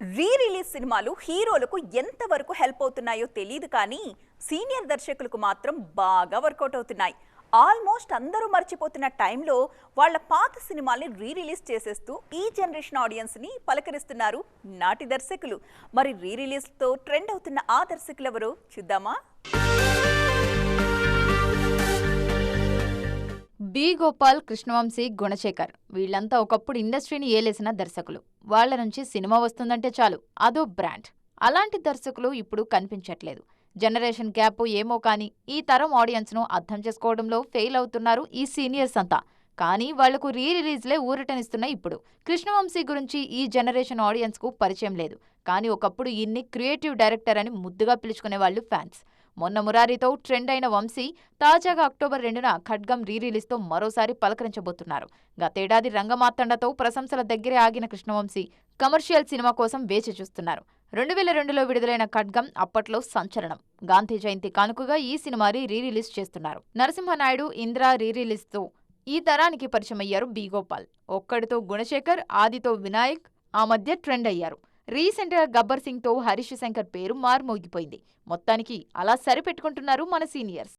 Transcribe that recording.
Re release సినిమాలు హీరోలకు ఎంతవరకు హెల్ప్ అవుతున్నాయో తెలియదు కానీ సీనియర్ దర్శకులకు మాత్రం బాగా వర్కౌట్ అవుతున్నాయి. ఆల్మోస్ట్ అందరూ మర్చిపోతున్న టైంలో వాళ్ళ పాత సినిమాల్ని రీ రిలీజ్ చేసేస్తూ ఈ జనరేషన్ ఆడియన్స్ని పలకరిస్తున్నారు నాటి దర్శకులు. మరి రీ రిలీజ్తో ట్రెండ్ అవుతున్న ఆ దర్శకులు ఎవరు చూద్దామా? బి గోపాల్ కృష్ణవంశీ గుణశేఖర్. వీళ్ళంతా ఒకప్పుడు ఇండస్ట్రీని ఏలేసిన దర్శకులు. వాళ్ళ నుంచి సినిమా వస్తుందంటే చాలు. అదో బ్రాండ్. అలాంటి దర్శకులు ఇప్పుడు కనిపించట్లేదు. జనరేషన్ గ్యాప్ ఏమో కానీ ఈ తరం ఆడియన్స్ను అర్థం చేసుకోవడంలో ఫెయిల్ అవుతున్నారు ఈ సీనియర్స్ అంతా. కానీ వాళ్ళకు రీ రిలీజ్లే ఊరటనిస్తున్నాయి ఇప్పుడు. కృష్ణవంశీ గురించి ఈ జనరేషన్ ఆడియన్స్కు పరిచయం లేదు. కానీ ఒకప్పుడు ఇన్ని క్రియేటివ్ డైరెక్టర్ అని ముద్దుగా పిలుచుకునే వాళ్ళు ఫ్యాన్స్. మొన్న మురారితో ట్రెండ్ అయిన వంశీ తాజాగా అక్టోబర్ రెండున ఖడ్గం రీ రిలీజ్తో మరోసారి పలకరించబోతున్నారు. గతేడాది రంగమాతండతో ప్రశంసల దగ్గరే ఆగిన కృష్ణవంశీ కమర్షియల్ సినిమా కోసం వేచి చూస్తున్నారు. రెండు వేల రెండులో విడుదలైన ఖడ్గం అప్పట్లో సంచలనం. గాంధీ జయంతి కానుకగా ఈ సినిమాని రీ రిలీజ్ చేస్తున్నారు. నరసింహనాయుడు ఇంద్ర రీరిలీజ్తో ఈ తరానికి పరిచయమయ్యారు బిగోపాల్ ఒక్కడితో గుణశేఖర్ ఆదితో వినాయక్ ఆ మధ్య ట్రెండ్ అయ్యారు. రీసెంట్గా గబ్బర్ సింగ్తో హరీష్ శంకర్ పేరు మార్మోగిపోయింది. మొత్తానికి అలా సరిపెట్టుకుంటున్నారు మన సీనియర్స్.